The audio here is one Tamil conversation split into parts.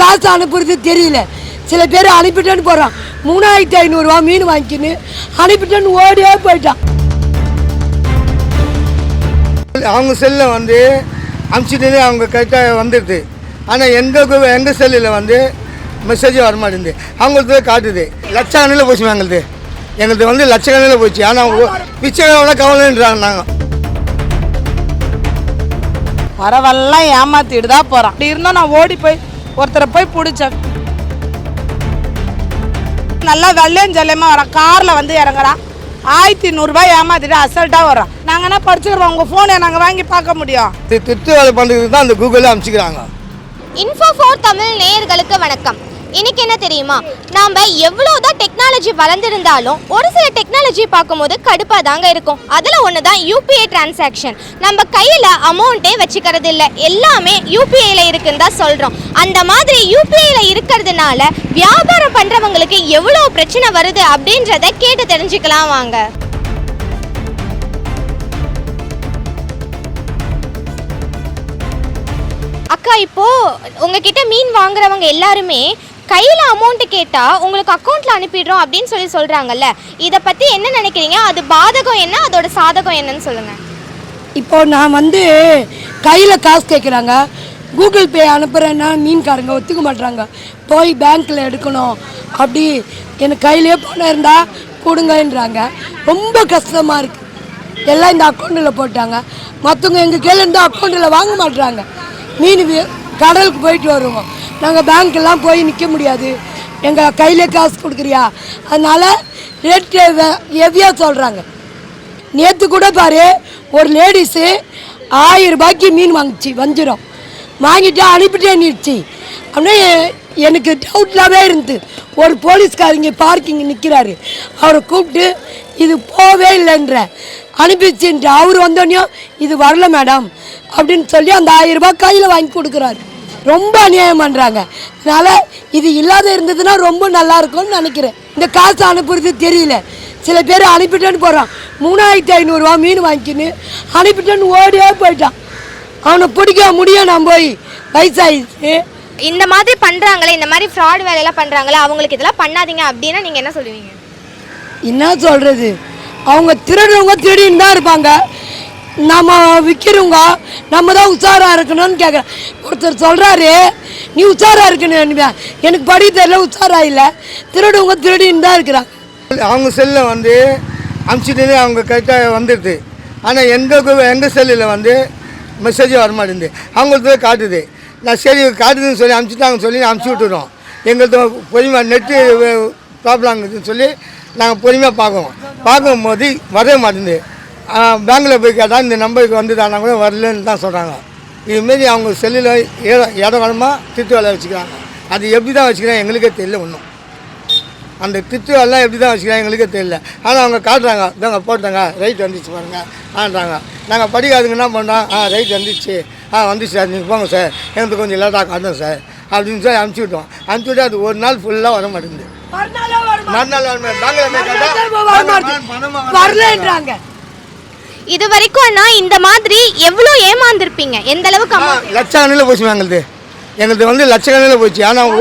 காசு அனுப்புறது தெரியல. சில பேர் அனுப்பிட்டேன்னு போகிறான் மூணாயிரத்தி ஐநூறுரூவா மீன் வாங்கிக்கின்னு அனுப்பிட்டேன்னு ஓடியே போயிட்டான். அவங்க செல்லில் வந்து அனுப்பிச்சிட்டு அவங்க கரெக்டாக வந்துடுது ஆனால் எங்கள் எங்கள் செல்லில் வந்து மெசேஜ் வர மாட்டேங்குது அவங்களுக்கு காட்டுது. லட்சக்கணக்கில் போச்சு எங்களுது எங்களுது வந்து லட்சக்கணக்கில் போச்சு. ஆனால் பிச்சைக்கான கவலைன்றாங்க நாங்கள் வரவெல்லாம் ஏமாத்திட்டு தான் போகிறான் அப்படி இருந்தால் நான் ஓடி போய் ஒருத்தரை போய் பிடிச்சேன் நல்லா வெள்ளையும் ஜல்லையமாக வரான் காரில் வந்து இறங்குறான் ஆயிரத்தி நூறுரூபா ஏமாத்திட்டு அசல்ட்டாக வரான் நாங்கள் என்ன படிச்சுக்கிறோம் உங்கள் ஃபோனை நாங்கள் வாங்கி பார்க்க முடியும். வேலை பண்ணுறதுக்கு தான் அந்த கூகுளில் அனுப்பிச்சிக்கிறாங்க. இன்ஃபோ ஃபோர் தமிழ் நேயர்களுக்கு வணக்கம். இன்னைக்கு என்ன தெரியுமா? நாம் எவ்வளோதான் டெக்னாலஜி வளர்ந்துருந்தாலும் ஒரு சில டெக்னாலஜி பார்க்கும்போது கடுப்பாக தாங்க இருக்கும். அதில் ஒன்று தான் யூபிஐ டிரான்சாக்ஷன் நம்ம கையில் அமௌண்ட்டே வச்சுக்கிறது இல்லை. எல்லாமே யூபிஐயில் இருக்குன்னு தான் சொல்கிறோம் அந்த மாதிரி யூபிஐயில் இருக்கிறதுனால வியாபாரம் பண்ணுறவங்களுக்கு எவ்வளோ பிரச்சனை வருது அப்படின்றத கேட்டு தெரிஞ்சுக்கலாம் வாங்க. அக்கா இப்போ உங்ககிட்ட மீன் வாங்குறவங்க எல்லாருமே கையில் அமௌண்ட்டு கேட்டால் உங்களுக்கு அக்கௌண்ட்டில் அனுப்பிடுறோம் அப்படின்னு சொல்லி சொல்கிறாங்கல்ல இதை பற்றி என்ன நினைக்கிறீங்க? அது பாதகம் என்ன? அதோட சாதகம் என்னன்னு சொல்லுங்கள் இப்போ நான் வந்து கையில் காசு கேட்குறாங்க கூகுள் பே அனுப்புகிறேன்னா மீன்காரங்க ஒத்துக்க மாட்றாங்க. போய் பேங்க்கில் எடுக்கணும். அப்படி எனக்கு கையிலே பணம் இருந்தால் கொடுங்கன்றாங்க. ரொம்ப கஷ்டமாக இருக்குது எல்லாம் இந்த அக்கௌண்ட்டில் போட்டாங்க. மற்றவங்க எங்கள் கையில் இருந்து அக்கௌண்ட்டில் வாங்க மாட்றாங்க. மீன் கடலுக்கு போயிட்டு வருவோம். நாங்கள் பேங்க்கெல்லாம் போய் நிற்க முடியாது. எங்கள் கையிலே காசு கொடுக்குறியா? அதனால் ரேட்டு ஹெவியாக சொல்கிறாங்க நேற்று கூட பாரு ஒரு லேடிஸு ஆயிரம் ரூபாய்க்கு மீன் வாங்கிச்சு வஞ்சிரம். வாங்கிட்டு அனுப்பிட்டே நிறுச்சி அப்படியே எனக்கு டவுட்லாகவே இருந்து. ஒரு போலீஸ்காரங்க பார்க்கிங் நிற்கிறாரு அவரை கூப்பிட்டு இது போவே இல்லைன்ற. அனுப்பிச்சுன்ட்டு அவர் வந்தோடனையும் இது வரல மேடம் அப்படின்னு சொல்லி அந்த ஆயிரம் ரூபாய் கையில் வாங்கி கொடுக்குறாரு. ரொம்ப அநியாயம் பண்ணுறாங்க அதனால் இது இல்லாத இருந்ததுன்னா ரொம்ப நல்லா இருக்கும்னு நினைக்கிறேன். இந்த காசு அனுப்புறது தெரியல. சில பேர் அனுப்பிட்டேன்னு போகிறான் மூணாயிரத்தி ஐநூறுரூவா மீன் வாங்கிக்கின்னு அனுப்பிட்டேன்னு ஓடியே போயிட்டான். அவனை பிடிக்க முடியும் நான் போய். வயசாயிடுச்சு. இந்த மாதிரி பண்ணுறாங்களே இந்த மாதிரி ஃப்ராட் வேலையெல்லாம் பண்ணுறாங்களே அவங்களுக்கு இதெல்லாம் பண்ணாதீங்க அப்படின்னா நீங்கள் என்ன சொல்லுவீங்க? என்ன சொல்கிறது அவங்க திருடுறவங்க திருடின்னு தான் இருப்பாங்க. நம்ம விற்கிறவங்க நம்ம தான் உஷாராக இருக்கணும்னு கேட்குறேன் ஒருத்தர் சொல்கிறாரு நீ உஷாராக இருக்கணும் எனக்கு படி தெரியல உஷாராக இல்லை. திருடுவங்க திருடின்னு தான் இருக்கிறாங்க. அவங்க செல்லில் வந்து அமுச்சிட்டு அவங்க கரெக்டாக வந்துடுது. ஆனால் எங்கள் எங்கள் செல்லில் வந்து மெசேஜ் வர மாட்டேங்குது. அவங்களுக்கு காட்டுது. நான் சரி காட்டுதுன்னு சொல்லி அனுப்பிச்சிட்டாங்கன்னு சொல்லி அனுப்பிச்சி விட்டுறோம். எங்களுக்கு பொறுமையாக நெட்டு ப்ராப்ளம் இருக்குதுன்னு சொல்லி நாங்கள் பொறுமையாக பார்க்குவோம் பார்க்கும்போது வரவே மாட்டேங்குது. பேங்கில் போய் கேட்டால் இந்த நம்பருக்கு வந்துதானா கூட வரலன்னு தான் சொல்கிறாங்க இதுமாரி அவங்க செல்லில் இடம் இடம் வரமாக திட்டு வேலை வச்சுக்கிறாங்க. அது எப்படி தான் வச்சுக்கிறாங்க எங்களுக்கே தெரியல ஒன்றும் அந்த திட்டு எல்லாம் எப்படி தான் வச்சுக்கிறாங்க எங்களுக்கே தெரியல. ஆனால் அவங்க காட்டுறாங்க இதாங்க போட்டாங்க ரைட் வந்துச்சு பாருங்க ஆன்றாங்க. நாங்கள் படிக்காதுங்க என்ன பண்ணோம் ஆ ரைட் வந்துச்சு. ஆ வந்துச்சு சார் நீங்கள் போங்க சார். எனக்கு கொஞ்சம் லேட்டாக காட்டும் சார். அப்படின்னு சொல்லி அனுப்பிச்சி விட்டோம். அனுப்பிச்சி விட்டு அது ஒரு நாள் ஃபுல்லாக வர மாட்டேங்குது. மறுநாள் வர மாட்டேங்குது. பேங்க்ல போய் கேட்டா, பணமா வர வரலன்றாங்க. இது வரைக்கும் அண்ணா இந்த மாதிரி எவ்வளோ ஏமாந்துருப்பீங்க? எந்த அளவுக்கு லட்சக்கணக்கில் போச்சு எங்களுது. எங்களுது வந்து லட்சக்கணக்கில் போச்சு. ஆனால்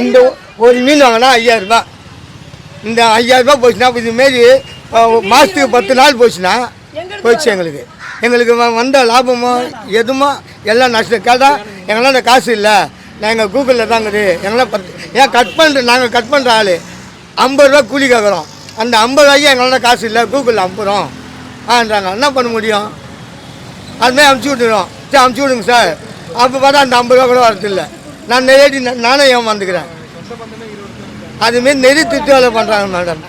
இந்த ஒரு மீன் வாங்கினா ஐயாயிரம் ரூபாய் இந்த ஐயாயிரம் ரூபாய் போச்சுன்னா இதுமாரி மாதத்துக்கு பத்து நாள் போச்சுன்னா போச்சு எங்களுக்கு. எங்களுக்கு வந்த லாபமோ எதுமோ எல்லாம் நஷ்டம். கேட்டால் எங்களால் காசு இல்லை. நாங்கள் கூகுளில் தாங்குது எங்களால் பத்து ஏன் கட் பண்ணுற நாங்கள் கட் பண்ணுற ஆள். ஐம்பது ரூபா கூலி கேட்குறோம் அந்த ஐம்பது ரூபாய்க்கு எங்களால் காசு இல்லை. கூகுளில் அனுப்புகிறோம் ஆன்றாங்க. என்ன பண்ண முடியும்? அதுமாதிரி அமுச்சு விட்டுருவோம் சரி அமுச்சு விடுங்க சார். அப்போ பார்த்தா அந்த ஐம்பது ரூபா கூட வரதில்லை. நான் நேரடி நானே ஏமாந்துக்கிறேன் அதுமாரி நெறி திட்டு வேலை பண்ணுறாங்க மேடம்.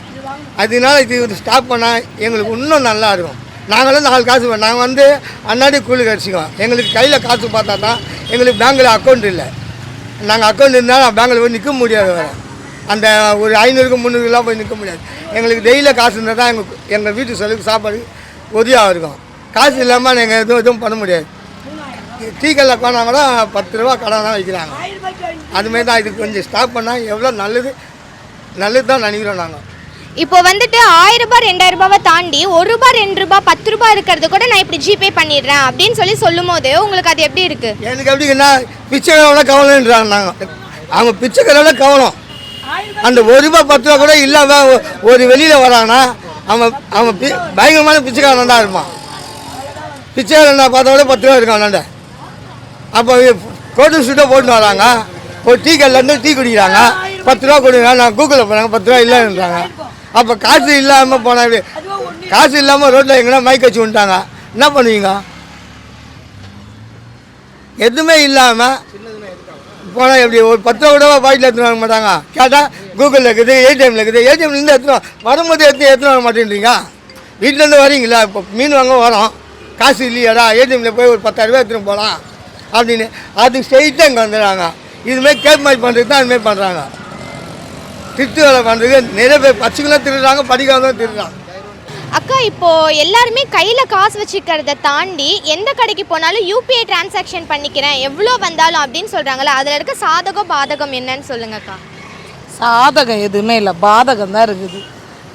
அதனால இது ஸ்டாப் பண்ணால் எங்களுக்கு இன்னும் நல்லா இருக்கும். நாங்களும் நாலு காசு நாங்கள் வந்து அன்னாடி கூலி கடிச்சிக்குவோம் எங்களுக்கு கையில் காசு பார்த்தா தான் எங்களுக்கு பேங்கில் அக்கௌண்ட் இல்லை. நாங்கள் அக்கௌண்ட் இருந்தாலும் பேங்கில் போய் நிற்க முடியாது வேறு. அந்த ஒரு ஐநூறுக்கு முந்நூறுக்குலாம் போய் நிற்க முடியாது. எங்களுக்கு டெய்லியில் காசு இருந்தால் தான் எங்கள் எங்கள் வீட்டு செலவுக்கு சாப்பாடு உதவியாக இருக்கும் காசு இல்லாமல் நாங்கள் எதுவும் எதுவும் பண்ண முடியாது. டீ கல்ல போனால் கூட பத்து ரூபா கடை தான் வைக்கிறாங்க அதுமாரி தான் இதுக்கு கொஞ்சம் ஸ்டாப் பண்ணால் எவ்வளோ நல்லது நல்லது தான் நினைக்கிறோம் நாங்கள் இப்போ வந்துட்டு ஆயிரம் ரூபாய் ரெண்டாயிரம் ரூபாவை தாண்டி ஒரு ரூபாய் ரெண்டு ரூபாய் பத்து ரூபாய் இருக்கிறது கூட நான் இப்படி ஜிபே பண்ணிடுறேன் அப்படின்னு சொல்லி சொல்லும் போது உங்களுக்கு அது எப்படி இருக்கு? எனக்கு எப்படிங்கன்னா பிச்சைக்காரன கவலைன்றாங்க நாங்கள் அவங்க பிச்சைக்காரோட கவனம். அந்த ஒரு ரூபாய் பத்து ரூபா கூட இல்லாமல் ஒரு வெளியில் வரானா அவன் அவன் பி பயங்கரமான பிச்சைக்காரன் தான் இருப்பான். பிச்சைக்காரன் நான் பார்த்தா விட பத்து ரூபா இருக்கான் அண்ணாண்ட அப்போ கோட்டு சுட்டாக போட்டு வராங்க. ஒரு டீ கடையிலேருந்து டீ குடிக்கிறாங்க. பத்து ரூபா கொடுங்க நான் கூகுளில் போனாங்க பத்து ரூபா இல்லைன்றாங்க. அப்போ காசு இல்லாமல் போனாங்க காசு இல்லாமல் ரோட்டில் எங்கன்னா மைக் வச்சு விட்டாங்க என்ன பண்ணுவீங்க? எதுவுமே இல்லாமல் போனால் எப்படி? ஒரு பத்து ரூபா கூட பாக்கெட்டில் எடுத்துன்னு வர மாட்டாங்க. கேட்டால் கூகுளில் இருக்குது ஏடிஎம்ல இருக்குது. ஏடிஎம்லேருந்து எடுத்துன்னு வரும்போது எடுத்து எடுத்துன்னு வர மாட்டேன்றீங்க? வீட்டிலேருந்து வரீங்களா? இப்போ மீன் வாங்க வரோம். காசு இல்லையாடா? ஏடிஎம்ல போய் ஒரு பத்தாயிரரூபா எடுத்துன்னு போகலாம் அப்படின்னு அது ஸ்ட்ரெயிட்டாக இங்கே வந்துடுறாங்க. இதுமாதிரி கேப் மாதிரி பண்ணுறது தான் அதுமாரி பண்ணுறாங்க திருத்து வேலை பண்ணுறது நிறைய பேர் பச்சைகளும் திருடுறாங்க படிக்காதவங்க திருடுறாங்க. அக்கா இப்போ எல்லாருமே கையில் காசு வச்சுக்கிறத தாண்டி எந்த கடைக்கு போனாலும் யூபிஐ டிரான்சாக்ஷன் பண்ணிக்கிறேன். எவ்வளோ வந்தாலும் அப்படின்னு சொல்கிறாங்களே அதில் இருக்க சாதகம் பாதகம் என்னன்னு சொல்லுங்கக்கா. சாதகம் எதுவுமே இல்லை. பாதகம் தான் இருக்குது.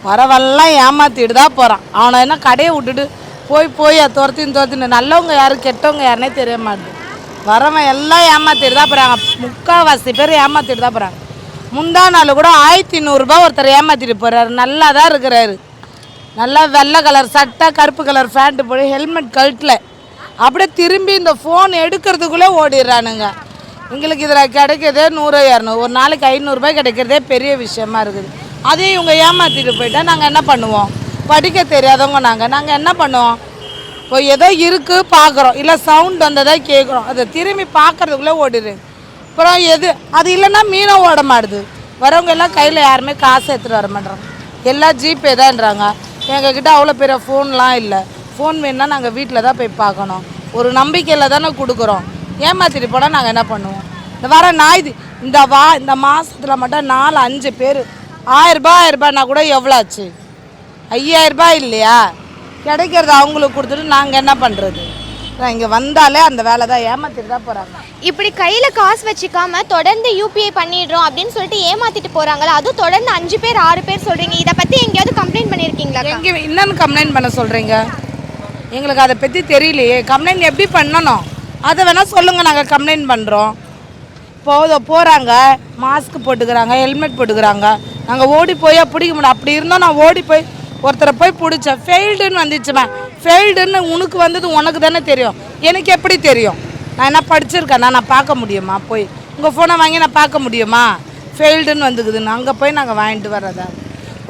வரவெல்லாம் ஏமாற்றிட்டு தான் போகிறான் அவனை என்ன கடையை விட்டுட்டு போய் போய் துரத்தின்னு துரத்தின்னு நல்லவங்க யாரும் கெட்டவங்க யாருனே தெரிய மாட்டேங்குது. வரவன் எல்லாம் ஏமாற்றிட்டு தான் போகிறாங்க முக்கால்வாசி பேர் ஏமாற்றிட்டு தான் போகிறாங்க முந்தா நாள் கூட ஆயிரத்தி நூறுரூபா ஒருத்தர் ஏமாத்திட்டு போகிறாரு நல்லா தான் இருக்கிறாரு. நல்லா வெள்ளை கலர் சட்டை கருப்பு கலர் ஃபேண்ட்டு போய் ஹெல்மெட் கழட்டில். அப்படியே திரும்பி இந்த ஃபோன் எடுக்கிறதுக்குள்ளே ஓடிடுறானுங்க. எங்களுக்கு இதில் கிடைக்கிறதே நூறு இரநூறு. ஒரு நாளைக்கு ஐநூறுரூபாய் கிடைக்கிறதே பெரிய விஷயமா இருக்குது. அதையும் இவங்க ஏமாற்றிட்டு போயிட்டால் நாங்கள் என்ன பண்ணுவோம்? படிக்க தெரியாதவங்க நாங்கள் நாங்கள் என்ன பண்ணுவோம்? இப்போ ஏதோ இருக்குது பார்க்குறோம். இல்லை சவுண்ட் வந்ததாக கேட்குறோம். அதை திரும்பி பார்க்குறதுக்குள்ளே ஓடிடு அப்புறம் எது? அது இல்லைன்னா மீனும் ஓட மாட்டுது. வரவங்க எல்லாம் கையில் யாருமே காசு எடுத்துகிட்டு வர மாட்டேறாங்க. எல்லாம் ஜிபே தான்ன்றாங்க எங்ககிட்ட அவ்வளோ பெரிய ஃபோன்லாம் இல்லை. ஃபோன் வேணுன்னா நாங்கள் வீட்டில் தான் போய் பார்க்கணும். ஒரு நம்பிக்கையில் தானே கொடுக்குறோம். ஏமாத்திட்டு போனால் நாங்கள் என்ன பண்ணுவோம்? இந்த வர ஞாயிறு இந்த வா இந்த மாதத்தில் மட்டும் நாலு அஞ்சு பேர். ஆயிரரூபா ஆயிரரூபானா கூட எவ்வளோ ஆச்சு? ஐயாயிரரூபா இல்லையா? கிடைக்கிறத அவங்களுக்கு கொடுத்துட்டு நாங்கள் என்ன பண்ணுறது இங்கே வந்தாலே அந்த வேலை தான் ஏமாத்திட்டு தான் போகிறாங்க இப்படி கையில காசு வச்சுக்காம தொடர்ந்து யூபிஐ பண்ணிடுறோம் அப்படின்னு சொல்லிட்டு ஏமாத்திட்டு போறாங்களா அதுவும் தொடர்ந்து அஞ்சு பேர் ஆறு பேர் சொல்றீங்க. இதை பத்தி எங்கேயாவது கம்ப்ளைண்ட் பண்ணிருக்கீங்களா எங்கே என்னன்னு கம்ப்ளைண்ட் பண்ண சொல்கிறீங்க எங்களுக்கு அதை பற்றி தெரியலையே. கம்ப்ளைண்ட் எப்படி பண்ணணும்? அதை வேணால் சொல்லுங்கள் நாங்கள் கம்ப்ளைண்ட் பண்ணுறோம் போத போகிறாங்க மாஸ்க் போட்டுக்கிறாங்க ஹெல்மெட் போட்டுக்கிறாங்க. நாங்கள் ஓடி போய் பிடிக்க முடியும். அப்படி இருந்தோம் நான் ஓடி போய் ஒருத்தரை போய் பிடிச்சேன். ஃபெயில்டுன்னு வந்துச்சுமே ஃபெயில்டுன்னு உனக்கு வந்தது உனக்கு தானே தெரியும். எனக்கு எப்படி தெரியும்? நான் என்ன படிச்சிருக்கேன் நான் பார்க்க முடியுமா? போய். உங்கள் ஃபோனை வாங்கி நான் பார்க்க முடியுமா? ஃபெயில்டுன்னு வந்துக்குதுன்னு அங்கே போய் நாங்கள் வாங்கிட்டு வர்றதா?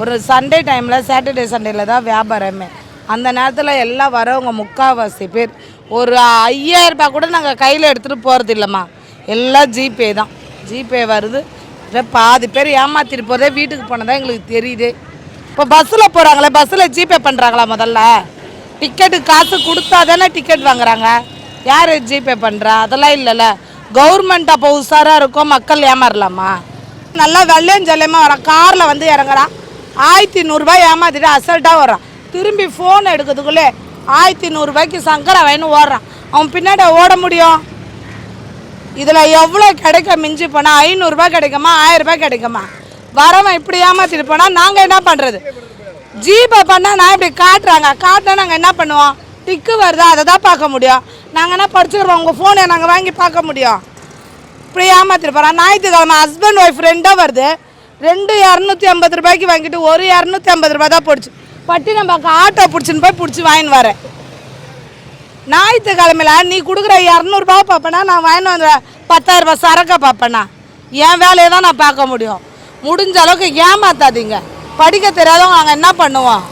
ஒரு சண்டே டைமில் சாட்டர்டே சண்டேல தான் வியாபாரமே. அந்த நேரத்தில் எல்லாம் வரவங்க முக்கால்வாசி பேர். ஒரு ஐயாயிரம் ரூபாய் கூட நாங்கள் கையில் எடுத்துகிட்டு போகிறது இல்லைம்மா. எல்லாம் ஜிபே தான். ஜிபே வருது. இப்போ பாதி பேர் ஏமாத்திட்டு போகிறதே வீட்டுக்கு போனதான் எங்களுக்கு தெரியுது. இப்போ பஸ்ஸில் போகிறாங்களே பஸ்ஸில் ஜிபே பண்ணுறாங்களா முதல்ல? டிக்கெட்டு காசு கொடுத்தா தானே டிக்கெட் வாங்குறாங்க. யார் ஜிபே பண்ணுறா அதெல்லாம் இல்லைல்ல. கவர்மெண்ட் அப்போ உஷாராக இருக்கும் மக்கள் ஏமாறலாமா? நல்லா வெள்ளையும் ஜல்லையுமா வரான். காரில் வந்து இறங்குறான். ஆயிரத்தி நூறுரூபாய் ஏமாத்திட்டு அசல்ட்டாக வரான் திரும்பி ஃபோன் எடுக்கிறதுக்குள்ளே ஆயிரத்தி நூறுரூபாய்க்கு சங்கரை வாங்கின்னு ஓடுறான். அவன் பின்னாடி ஓட முடியும்? இதில் எவ்வளோ கிடைக்க? மிஞ்சி போனால் ஐநூறுரூபா கிடைக்குமா? ஆயிரம் ரூபாய் கிடைக்குமா? வரவன் இப்படி ஏமாத்திட்டு போனால் நாங்கள் என்ன பண்ணுறது ஜிபே பண்ணால் நான் இப்படி காட்டுறாங்க. காட்டினா நாங்கள் என்ன பண்ணுவோம்? டிக்கு வருதா? அதை தான் பார்க்க முடியும். நாங்கள் என்ன படிச்சுக்கிறோம்? உங்கள் ஃபோனை நாங்கள் வாங்கி பார்க்க முடியும். இப்படி ஏமாத்திட்டு போகிறான் ஞாயிற்றுக்கிழமை ஹஸ்பண்ட் ஒய்ஃப் ரெண்டாக வருது. ரெண்டு இரநூத்தி ஐம்பது ரூபாய்க்கு வாங்கிட்டு ஒரு இரநூத்தி ஐம்பது ரூபாய் தான் போடுச்சு. நம்ம ஆட்டோ பிடிச்சின்னு போய் பிடிச்சி வாங்கின்னு வரேன். ஞாயிற்றுக்கிழமையில் நீ கொடுக்குற இரநூறுபா பார்ப்பேனா? நான் வாங்கி வந்து பத்தாயிரரூபா சரக்கை பார்ப்பேனா? என் வேலையை தான் நான் பார்க்க முடியும். முடிஞ்ச அளவுக்கு ஏமாத்தாதீங்க. படிக்க தெரியாதவங்க நாங்கள் என்ன பண்ணுவோம்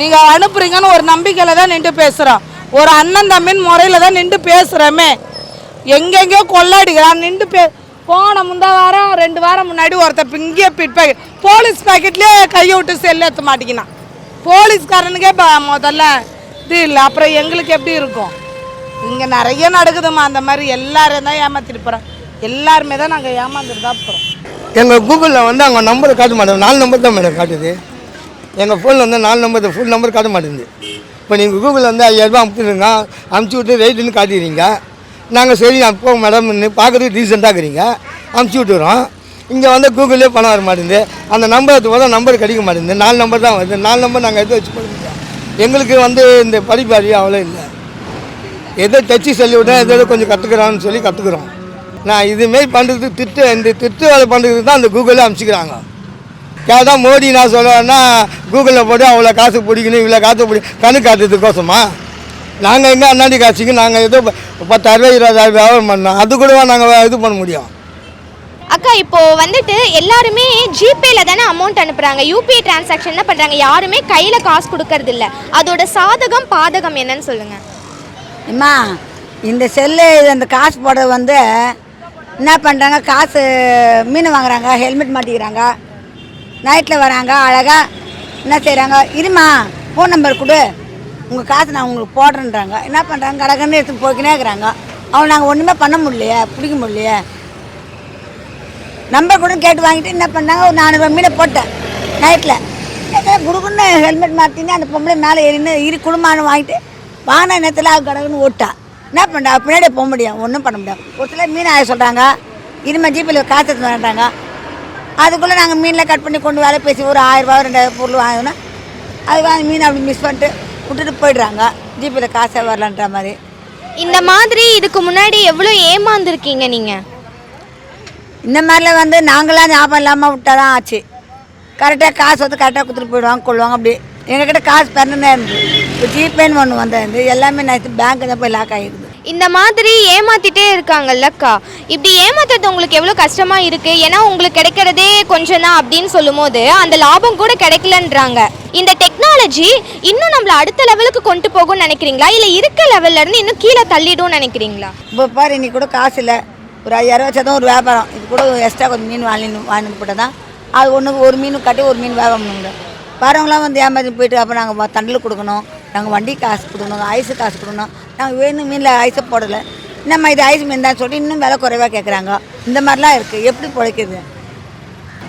நீங்கள் அனுப்புறீங்கன்னு ஒரு நம்பிக்கையில் தான் நின்று பேசுகிறோம் ஒரு அண்ணன் தம்பின் முறையில் தான் நின்று பேசுகிறோமே எங்கெங்கேயோ கொள்ளாடிக்கிறான். நின்று பே போன முந்தா வாரம் ரெண்டு வாரம் முன்னாடி ஒருத்தர் இங்கேயே பிட் பாக்கெட் போலீஸ் பாக்கெட்லேயே கையை விட்டு செல்லு ஏற்ற மாட்டேங்கினான் போலீஸ்காரனுக்கே இப்போ முதல்ல இது இல்லை. அப்புறம் எங்களுக்கு எப்படி இருக்கும்? இங்கே நிறைய நடக்குதுமா அந்த மாதிரி எல்லாரும் தான் ஏமாற்றிட்டு போகிறோம் எல்லாருமே தான் நாங்கள் ஏமாந்துட்டு தான் போகிறோம் எங்கள் கூகுளில் வந்து அவங்க நம்பரை காட்ட மாட்டேன். நாலு நம்பர் தான் மேடம் காட்டுது. எங்கள் ஃபோனில் வந்து நாலு நம்பர் ஃபுல் நம்பர் காட்ட மாட்டேங்குது. இப்போ நீங்கள் கூகுளில் வந்து ஐயாயிரரூபா அமுச்சுடுங்க அமுச்சு விட்டு ரேட்டுன்னு காட்டிடுறீங்க. நாங்கள் சரி நான் போ மேடம்னு பார்க்குறதுக்கு ரீசெண்டாக இருக்கிறீங்க. அமுச்சு விட்டுறோம். இங்கே வந்து கூகுளே பணம் வர மாட்டேங்குது. அந்த நம்பர் எடுத்து போதும் நம்பர் கிடைக்க மாட்டேங்குது. நாலு நம்பர் தான் வருது. நாலு நம்பர் நாங்கள் எடுத்து வச்சு போடுங்க எங்களுக்கு வந்து இந்த படிப்பு அறிவு அவ்வளோ இல்லை. எதோ தச்சு சொல்லி விட்டேன் எதோ கொஞ்சம் கற்றுக்குறான்னு சொல்லி கற்றுக்குறோம் நான் இதுமாரி பண்ணுறதுக்கு திட்டு இந்த திட்டு வேலை பண்ணுறதுக்கு தான் அந்த கூகுளில் அனுப்பிச்சிக்கிறாங்க. கேட்டால் மோடி நான் சொல்கிறேன்னா கூகுளில் போட்டு அவ்வளோ காசு பிடிக்கணும் இவ்வளோ காசு பிடி கணக்கு காட்டுறதுக்கோசமா? நாங்கள் எங்கே அண்ணாடி காசுக்கு நாங்கள் ஏதோ பத்தாயிரரூபா இருபதாயிரம் வியாபாரம் பண்ணோம். அது கூடவா நாங்கள் இது பண்ண முடியும்? அக்கா இப்போ வந்துட்டு எல்லாருமே ஜிபேல தானே அமௌண்ட் அனுப்புறாங்க. யூபிஐ டிரான்சாக்ஷன் தான் பண்றாங்க? யாருமே கையில காசு கொடுக்கறது இல்ல. அதோட சாதகம் பாதகம் என்னன்னு சொல்லுங்க. அம்மா இந்த செல்லு அந்த காசு போடுறது வந்து என்ன பண்ணுறாங்க காசு மீன் வாங்குறாங்க ஹெல்மெட் மாட்டிக்கிறாங்க. நைட்டில் வராங்க அழகாக என்ன செய்கிறாங்க இருமா ஃபோன் நம்பர் கொடு. உங்கள் காசு நான் உங்களுக்கு போடுறேன்றாங்க. என்ன பண்ணுறாங்க கடகன்னு எடுத்து போய்க்கினே இருக்கிறாங்க. அவங்க நாங்கள் ஒன்றுமே பண்ண முடியலையே பிடிக்க முடியலையே. நம்பர் கூட கேட்டு வாங்கிட்டு என்ன பண்ணாங்க? ஒரு நானூறுபா மீனை போட்டேன் நைட்டில் குடுக்குன்னு ஹெல்மெட் மாற்றினே அந்த பொம்பளை மேலே ஏறின்னு இரு குடும்பம்னு வாங்கிட்டு வாங்கின நேரத்தில் அவ கடகுன்னு ஓட்டா. என்ன பண்ணுறா பின்னாடியே போக முடியும் ஒன்றும் பண்ண முடியாது. ஒரு சிலர் மீன் ஆய சொல்கிறாங்க இனிமேல் ஜிபியில் காசு எடுத்து வேண்டாங்க அதுக்குள்ளே நாங்கள் மீனில் கட் பண்ணி கொண்டு வேலை பேசி ஒரு ஆயிரரூபா ரெண்டாயிரம் பொருள் வாங்கினோன்னா அது வாங்கி மீன் அப்படி மிஸ் பண்ணிட்டு விட்டுட்டு போயிடுறாங்க. ஜிபியில் காசே வரலன்ற மாதிரி. இந்த மாதிரி இதுக்கு முன்னாடி எவ்வளோ ஏமாந்துருக்கீங்க நீங்க? இந்த மாதிரிலாம் வந்து நாங்களாம் ஞாபகம் இல்லாமல் விட்டா தான் ஆச்சு கரெக்டாக காசு வந்து கரெக்டாக கொடுத்துட்டு போயிடுவாங்க கொள்வாங்க அப்படி. எங்ககிட்ட காசு பிறந்தே இருந்து இப்போ ஜிபேன்னு ஒன்று வந்தது எல்லாமே நான் பேங்க் தான் போய் லாக் ஆகிடுது இந்த மாதிரி ஏமாத்திட்டே இருக்காங்கல்லக்கா இப்படி ஏமாத்துறது உங்களுக்கு எவ்வளோ கஷ்டமா இருக்கு? ஏன்னா உங்களுக்கு கிடைக்கிறதே கொஞ்சம் தான் அப்படின்னு சொல்லும்போது அந்த லாபம் கூட கிடைக்கலன்றாங்க. இந்த டெக்னாலஜி இன்னும் நம்மள அடுத்த லெவலுக்கு கொண்டு போகும்னு நினைக்கிறீங்களா? இல்லை இருக்க லெவல்ல இருந்து இன்னும் கீழே தள்ளிடும் நினைக்கிறீங்களா? இப்போ பாரு இன்னைக்கு கூட காசு இல்லை. ஒரு ஐயாயிரம் வச்சா தான் ஒரு வியாபாரம். இது கூட எக்ஸ்ட்ரா கொஞ்சம் மீன் வாங்கி வாங்கிட்டு போட்டால் தான் அது ஒன்று ஒரு மீன் கட்டி ஒரு மீன் வியாபாரம் பண்ண வரவங்களாம் வந்து ஏமாற்றி போயிட்டு அப்போ நாங்கள் தண்டில் கொடுக்கணும். நாங்கள் வண்டி காசு கொடுக்கணும் ஐஸு காசு கொடுக்கணும். நாங்கள் வேணும் மீனில் ஐஸை போடலை. நம்ம இது ஐஸ் மீன் தான் சொல்லிட்டு இன்னும் விலை குறைவாக கேட்குறாங்க இந்த மாதிரிலாம் இருக்குது எப்படி பிழைக்கிறது?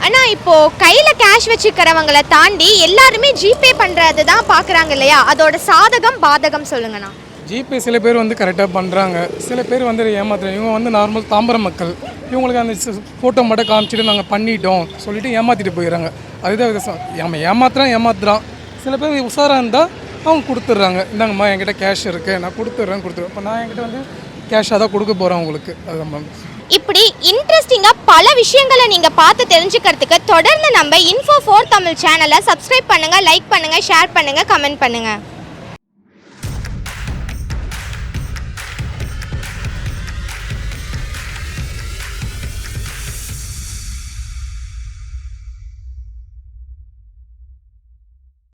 ஆனா இப்போ கையில கேஷ் வச்சுக்கிறவங்கள தாண்டி எல்லாருமே ஜிபே பண்றது தான் பாக்குறாங்க இல்லையா? அதோட சாதகம் பாதகம் சொல்லுங்கண்ணா. ஜிபே சில பேர் வந்து கரெக்டாக பண்ணுறாங்க சில பேர் வந்து ஏமாத்துறாங்க. இவங்க வந்து நார்மல் தாம்பரம் மக்கள். இவங்களுக்கு அந்த ஃபோட்டோ மட்டும் காமிச்சிட்டு நாங்கள் பண்ணிட்டோம் சொல்லிட்டு ஏமாற்றிட்டு போயிடுறாங்க. அதுதான் நம்ம ஏமாத்துறான் ஏமாத்துறான். சில பேர் உஷாராக இருந்தால் அவங்க கொடுத்துட்றாங்க. இந்தாங்கம்மா என்கிட்ட கேஷ் இருக்குது நான் கொடுத்துட்றேன் கொடுத்துருவேன் இப்போ நான் என்கிட்ட வந்து கேஷாக தான் கொடுக்க போகிறேன் உங்களுக்கு. அதுதான் மேம் இப்படி இன்ட்ரெஸ்டிங்காக பல விஷயங்களை நீங்கள் பார்த்து தெரிஞ்சுக்கிறதுக்கு தொடர்ந்து நம்ம இன்ஃபோ ஃபோர் தமிழ் சேனலை சப்ஸ்கிரைப் பண்ணுங்கள் லைக் பண்ணுங்கள் ஷேர் பண்ணுங்கள் கமெண்ட் பண்ணுங்கள்